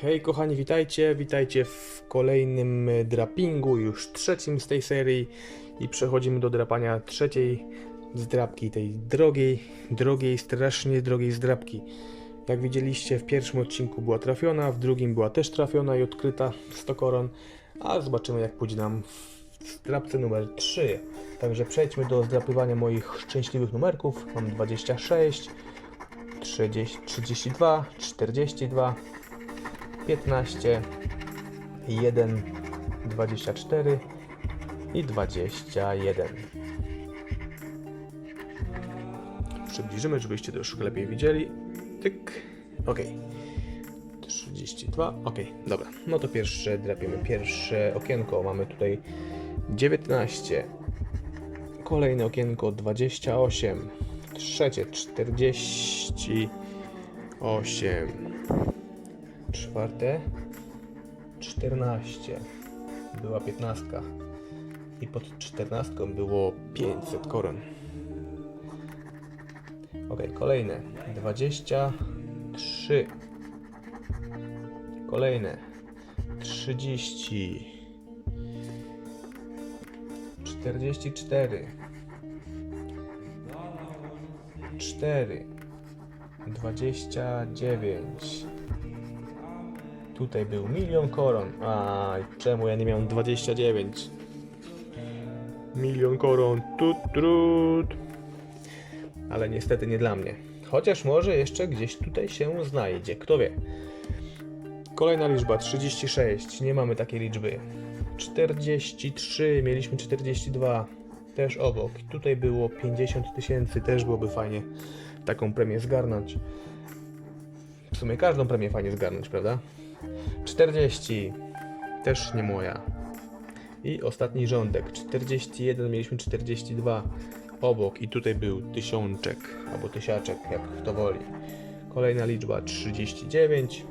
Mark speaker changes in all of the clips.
Speaker 1: Hej kochani, witajcie, witajcie w kolejnym e, drapingu, już trzecim z tej serii i przechodzimy do drapania trzeciej zdrapki, tej drogiej, drogiej, strasznie drogiej zdrapki. Jak widzieliście w pierwszym odcinku była trafiona, w drugim była też trafiona i odkryta 100 koron, a zobaczymy jak pójdzie nam w zdrapce numer 3. Także przejdźmy do zdrapywania moich szczęśliwych numerków. Mam 26, 30, 32, 42, 15, 1, 24 i 21. Przybliżymy, żebyście to już lepiej widzieli. Tyk. Ok. 32. Ok, dobra. No to pierwsze drapiemy. Pierwsze okienko. Mamy tutaj 19. Kolejne okienko 28. Trzecie 48 czwarte 14 była 15 i pod 14 było 500 koron. Ok kolejne. 23 kolejne. 30 44 4 29 Tutaj był milion koron. A czemu ja nie miałem 29? Milion koron. Tut, trut. Ale niestety nie dla mnie. Chociaż może jeszcze gdzieś tutaj się znajdzie. Kto wie. Kolejna liczba 36. Nie mamy takiej liczby. 43. Mieliśmy 42. Też obok. Tutaj było 50 tysięcy. Też byłoby fajnie taką premię zgarnąć. W sumie każdą premię fajnie zgarnąć, prawda? 40. Też nie moja. I ostatni rządek. 41 mieliśmy 42 obok i tutaj był tysiączek albo tysiaczek, jak kto woli. Kolejna liczba 39.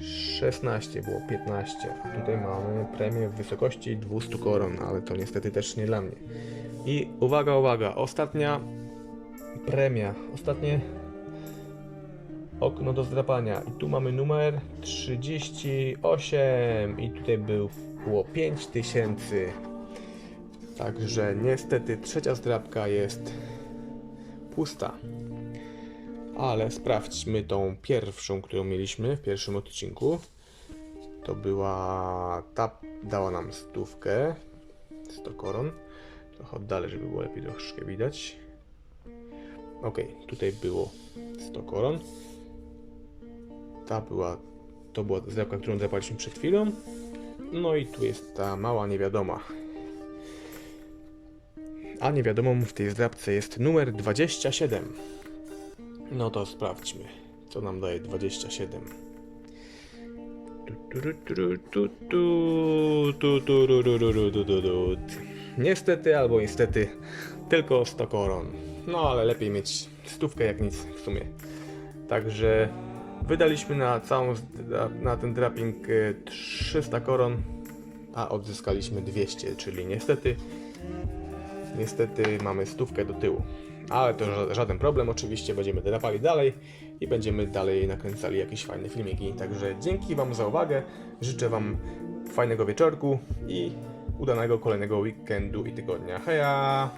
Speaker 1: 16 było 15. Tutaj mamy premię w wysokości 200 koron, ale to niestety też nie dla mnie. I uwaga, uwaga, ostatnia premia, ostatnie okno do zdrapania. I tu mamy numer 38 i tutaj był, było 5000. Także niestety trzecia zdrapka jest pusta. Ale sprawdźmy tą pierwszą, którą mieliśmy w pierwszym odcinku. To była ta, dała nam stówkę, 100 koron. Trochę oddalę, żeby było lepiej troszkę widać. Ok, tutaj było 100 koron. Ta była, to była zdrapka, którą drapaliśmy przed chwilą. No i tu jest ta mała niewiadoma. A niewiadomą w tej zdrapce jest numer 27. No to sprawdźmy, co nam daje 27. Tu, tu, tu, tu, tu, tu, tu, tu, ru, ru, ru, ru, tu, tu, tu. Niestety albo niestety tylko 100 koron. No ale lepiej mieć stówkę jak nic w sumie. Także wydaliśmy na całą na, ten draping e, 300 koron, a odzyskaliśmy 200, czyli niestety niestety mamy stówkę do tyłu. Ale to ża- żaden problem, oczywiście będziemy drapali dalej i będziemy dalej nakręcali jakieś fajne filmiki. Także dzięki Wam za uwagę, życzę Wam fajnego wieczorku i udanego kolejnego weekendu i tygodnia. Heja!